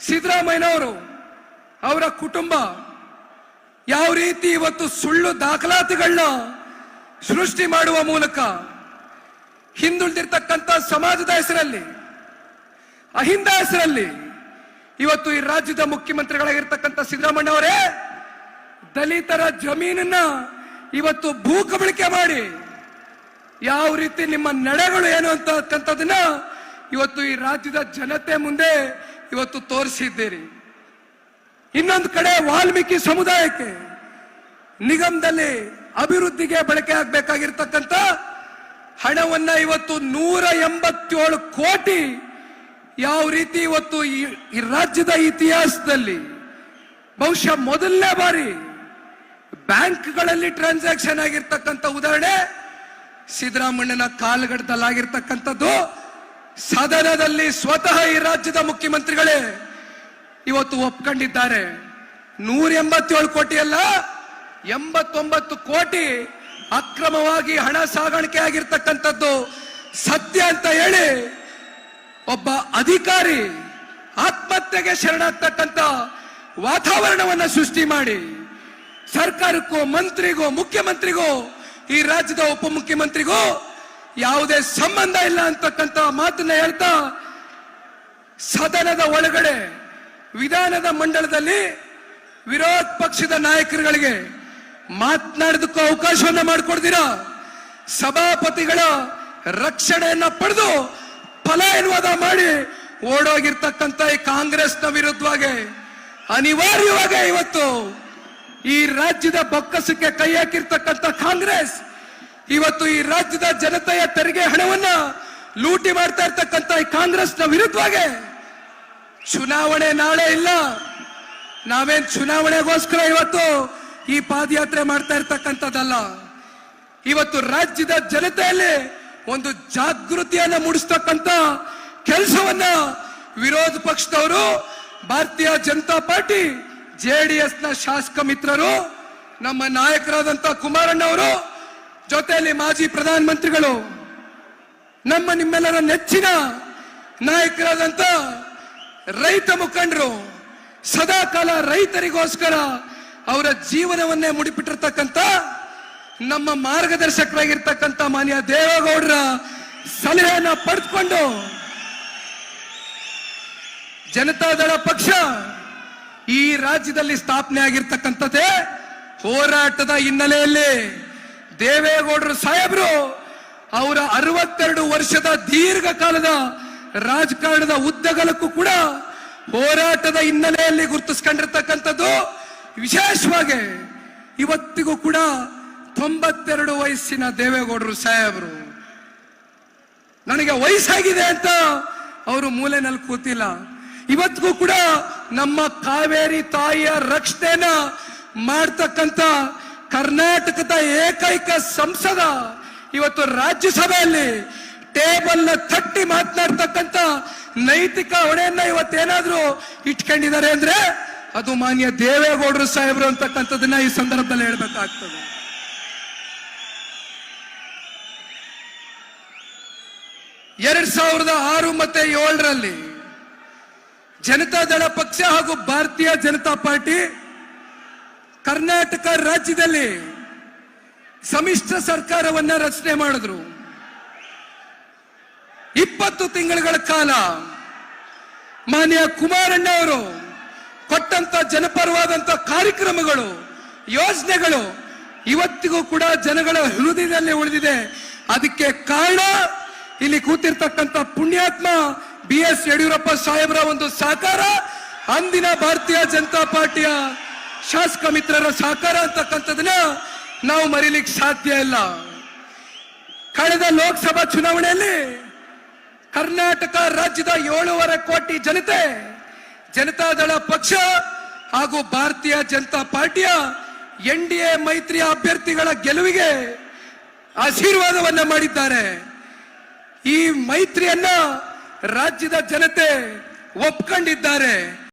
ಸಿದ್ದರಾಮಯ್ಯನವರು ಅವರ ಕುಟುಂಬ ಯಾವ ರೀತಿ ಇವತ್ತು ಸುಳ್ಳು ದಾಖಲಾತಿಗಳನ್ನ ಸೃಷ್ಟಿ ಮಾಡುವ ಮೂಲಕ ಹಿಂದುಳಿದಿರ್ತಕ್ಕಂಥ ಸಮಾಜದ ಹೆಸರಲ್ಲಿ, ಅಹಿಂದ ಹೆಸರಲ್ಲಿ ಇವತ್ತು ಈ ರಾಜ್ಯದ ಮುಖ್ಯಮಂತ್ರಿಗಳಾಗಿರ್ತಕ್ಕಂಥ ಸಿದ್ದರಾಮಯ್ಯ ಅವರೇ ದಲಿತರ ಜಮೀನನ್ನ ಇವತ್ತು ಭೂ ಕಬಳಿಕೆ ಮಾಡಿ ಯಾವ ರೀತಿ ನಿಮ್ಮ ನಡೆಗಳು ಏನು ಅಂತಕ್ಕಂಥದನ್ನ ಇವತ್ತು ಈ ರಾಜ್ಯದ ಜನತೆ ಮುಂದೆ ಇವತ್ತು ತೋರಿಸಿದ್ದೀರಿ. ಇನ್ನೊಂದು ಕಡೆ ವಾಲ್ಮೀಕಿ ಸಮುದಾಯಕ್ಕೆ ನಿಗಮದಲ್ಲಿ ಅಭಿವೃದ್ಧಿಗೆ ಬಳಕೆ ಆಗಬೇಕಾಗಿರ್ತಕ್ಕಂಥ ಹಣವನ್ನ ಇವತ್ತು ನೂರ ಎಂಬತ್ತೇಳು ಕೋಟಿ ಯಾವ ರೀತಿ ಇವತ್ತು ಈ ರಾಜ್ಯದ ಇತಿಹಾಸದಲ್ಲಿ ಬಹುಶಃ ಮೊದಲನೇ ಬಾರಿ ಬ್ಯಾಂಕ್ಗಳಲ್ಲಿ ಟ್ರಾನ್ಸಾಕ್ಷನ್ ಆಗಿರ್ತಕ್ಕಂಥ ಉದಾಹರಣೆ ಸಿದ್ದರಾಮಣ್ಣನ ಕಾಲಘಟ್ಟದಲ್ಲಾಗಿರ್ತಕ್ಕಂಥದ್ದು ಸದನದಲ್ಲಿ ಸ್ವತಃ ಈ ರಾಜ್ಯದ ಮುಖ್ಯಮಂತ್ರಿಗಳೇ ಇವತ್ತು ಒಪ್ಕೊಂಡಿದ್ದಾರೆ. ನೂರ ಎಂಬತ್ತೇಳು ಕೋಟಿ ಅಲ್ಲ ಎಂಬತ್ತೊಂಬತ್ತು ಕೋಟಿ ಅಕ್ರಮವಾಗಿ ಹಣ ಸಾಗಾಣಿಕೆ ಆಗಿರ್ತಕ್ಕಂಥದ್ದು ಸತ್ಯ ಅಂತ ಹೇಳಿ ಒಬ್ಬ ಅಧಿಕಾರಿ ಆತ್ಮಹತ್ಯೆಗೆ ಶರಣಾಗ್ತಕ್ಕಂಥ ವಾತಾವರಣವನ್ನ ಸೃಷ್ಟಿ ಮಾಡಿ, ಸರ್ಕಾರಕ್ಕೂ ಮಂತ್ರಿಗೂ ಮುಖ್ಯಮಂತ್ರಿಗೂ, ಈ ರಾಜ್ಯದ ಉಪಮುಖ್ಯಮಂತ್ರಿಗೂ ಯಾವುದೇ ಸಂಬಂಧ ಇಲ್ಲ ಅಂತಕ್ಕಂಥ ಮಾತನ್ನ ಹೇಳ್ತಾ ಸದನದ ಒಳಗಡೆ ವಿಧಾನದ ಮಂಡಲದಲ್ಲಿ ವಿರೋಧ ಪಕ್ಷದ ನಾಯಕರುಗಳಿಗೆ ಮಾತನಾಡೋದಕ್ಕೂ ಅವಕಾಶವನ್ನ ಮಾಡಿಕೊಡ್ತೀರಾ? ಸಭಾಪತಿಗಳ ರಕ್ಷಣೆಯನ್ನ ಪಡೆದು ಪಲಾಯನವಾದ ಮಾಡಿ ಓಡೋಗಿರ್ತಕ್ಕಂಥ ಈ ಕಾಂಗ್ರೆಸ್ನ ವಿರುದ್ಧವಾಗಿ ಅನಿವಾರ್ಯವಾಗಿ ಇವತ್ತು ಈ ರಾಜ್ಯದ ಬೊಕ್ಕಸಕ್ಕೆ ಕೈ ಹಾಕಿರ್ತಕ್ಕಂಥ ಕಾಂಗ್ರೆಸ್ ಇವತ್ತು ಈ ರಾಜ್ಯದ ಜನತೆಯ ತೆರಿಗೆ ಹಣವನ್ನ ಲೂಟಿ ಮಾಡ್ತಾ ಇರ್ತಕ್ಕಂಥ ಈ ಕಾಂಗ್ರೆಸ್ನ ವಿರುದ್ಧವಾಗಿ ಚುನಾವಣೆ ನಾಳೆ ಇಲ್ಲ. ನಾವೇನ್ ಚುನಾವಣೆಗೋಸ್ಕರ ಇವತ್ತು ಈ ಪಾದಯಾತ್ರೆ ಮಾಡ್ತಾ ಇರ್ತಕ್ಕಂಥದ್ದಲ್ಲ. ಇವತ್ತು ರಾಜ್ಯದ ಜನತೆಯಲ್ಲಿ ಒಂದು ಜಾಗೃತಿಯನ್ನ ಮೂಡಿಸ್ತಕ್ಕಂಥ ಕೆಲಸವನ್ನ ವಿರೋಧ ಪಕ್ಷದವರು, ಭಾರತೀಯ ಜನತಾ ಪಾರ್ಟಿ ಜೆಡಿಎಸ್ನ ಶಾಸಕ ಮಿತ್ರರು, ನಮ್ಮ ನಾಯಕರಾದಂತ ಕುಮಾರಣ್ಣವರು ಜೊತೆಯಲ್ಲಿ ಮಾಜಿ ಪ್ರಧಾನಮಂತ್ರಿಗಳು, ನಮ್ಮ ನಿಮ್ಮೆಲ್ಲರ ನೆಚ್ಚಿನ ನಾಯಕರಾದಂತ ರೈತ ಮುಖಂಡರು ಸದಾ ಕಾಲ ರೈತರಿಗೋಸ್ಕರ ಅವರ ಜೀವನವನ್ನೇ ಮುಡಿಪಿಟ್ಟಿರ್ತಕ್ಕಂಥ ನಮ್ಮ ಮಾರ್ಗದರ್ಶಕರಾಗಿರ್ತಕ್ಕಂತ ಮಾನ್ಯ ದೇವೇಗೌಡರ ಸಲಹೆಯನ್ನ ಪಡೆದುಕೊಂಡು ಜನತಾದಳ ಪಕ್ಷ ಈ ರಾಜ್ಯದಲ್ಲಿ ಸ್ಥಾಪನೆ ಆಗಿರ್ತಕ್ಕಂಥದ್ದೇ ಹೋರಾಟದ ಹಿನ್ನೆಲೆಯಲ್ಲಿ. ದೇವೇಗೌಡರು ಸಾಹೇಬರು, ಅವರ ಅರವತ್ತೆರಡು ವರ್ಷದ ದೀರ್ಘಕಾಲದ ರಾಜಕಾರಣದ ಉದ್ದಗಲಕ್ಕೂ ಕೂಡ ಹೋರಾಟದ ಹಿನ್ನೆಲೆಯಲ್ಲಿ ಗುರುತಿಸ್ಕೊಂಡಿರ್ತಕ್ಕಂಥದ್ದು. ವಿಶೇಷವಾಗಿ ಇವತ್ತಿಗೂ ಕೂಡ ತೊಂಬತ್ತೆರಡು ವಯಸ್ಸಿನ ದೇವೇಗೌಡರು ಸಾಹೇಬರು. ನನಗೆ ವಯಸ್ಸಾಗಿದೆ ಅಂತ ಅವರು ಮೂಲೆನಲ್ಲಿ ಕೂತಿಲ್ಲ. ಇವತ್ತಿಗೂ ಕೂಡ ನಮ್ಮ ಕಾವೇರಿ ತಾಯಿಯ ರಕ್ಷಣೆನ ಮಾಡ್ತಕ್ಕಂಥ ಕರ್ನಾಟಕದ ಏಕೈಕ ಸಂಸದ ಇವತ್ತು ರಾಜ್ಯಸಭೆಯಲ್ಲಿ ಟೇಬಲ್ನ ತಟ್ಟಿ ಮಾತನಾಡ್ತಕ್ಕಂತ ನೈತಿಕ ಹೊಣೆಯನ್ನ ಇವತ್ತೇನಾದ್ರೂ ಇಟ್ಕೊಂಡಿದ್ದಾರೆ ಅಂದ್ರೆ ಅದು ಮಾನ್ಯ ದೇವೇಗೌಡರು ಸಾಹೇಬರು ಅಂತಕ್ಕಂಥದ್ದನ್ನ ಈ ಸಂದರ್ಭದಲ್ಲಿ ಹೇಳ್ಬೇಕಾಗ್ತದೆ. ಎರಡ್ ಸಾವಿರದ ಆರು ಮತ್ತೆ ಏಳರಲ್ಲಿ ಜನತಾದಳ ಪಕ್ಷ ಹಾಗೂ ಭಾರತೀಯ ಜನತಾ ಪಾರ್ಟಿ ಕರ್ನಾಟಕ ರಾಜ್ಯದಲ್ಲಿ ಸಮ್ಮಿಶ್ರ ಸರ್ಕಾರವನ್ನ ರಚನೆ ಮಾಡಿದ್ರು. ಇಪ್ಪತ್ತು ತಿಂಗಳುಗಳ ಕಾಲ ಮಾನ್ಯ ಕುಮಾರಣ್ಣ ಅವರು ಕೊಟ್ಟಂತ ಜನಪರವಾದಂತ ಕಾರ್ಯಕ್ರಮಗಳು, ಯೋಜನೆಗಳು ಇವತ್ತಿಗೂ ಕೂಡ ಜನಗಳ ಹೃದಯದಲ್ಲಿ ಉಳಿದಿದೆ. ಅದಕ್ಕೆ ಕಾರಣ ಇಲ್ಲಿ ಕೂತಿರ್ತಕ್ಕಂಥ ಪುಣ್ಯಾತ್ಮ ಬಿ ಎಸ್ ಯಡಿಯೂರಪ್ಪ ಸಾಹೇಬರ ಒಂದು ಸಾಕಾರ. ಅಂದಿನ ಭಾರತೀಯ ಜನತಾ ಪಾರ್ಟಿಯ ಶಾಸಕ ಮಿತ್ರರ ಸಹಕಾರ ಅಂತಕ್ಕಂಥದನ್ನ ನಾವು ಮರೀಲಿಕ್ಕೆ ಸಾಧ್ಯ ಇಲ್ಲ. ಕಳೆದ ಲೋಕಸಭಾ ಚುನಾವಣೆಯಲ್ಲಿ ಕರ್ನಾಟಕ ರಾಜ್ಯದ ಏಳೂವರೆ ಕೋಟಿ ಜನತೆ ಜನತಾದಳ ಪಕ್ಷ ಹಾಗೂ ಭಾರತೀಯ ಜನತಾ ಪಾರ್ಟಿಯ ಎನ್ ಡಿ ಎ ಮೈತ್ರಿ ಅಭ್ಯರ್ಥಿಗಳ ಗೆಲುವಿಗೆ ಆಶೀರ್ವಾದವನ್ನ ಮಾಡಿದ್ದಾರೆ. ಈ ಮೈತ್ರಿಯನ್ನ ರಾಜ್ಯದ ಜನತೆ ಒಪ್ಕೊಂಡಿದ್ದಾರೆ.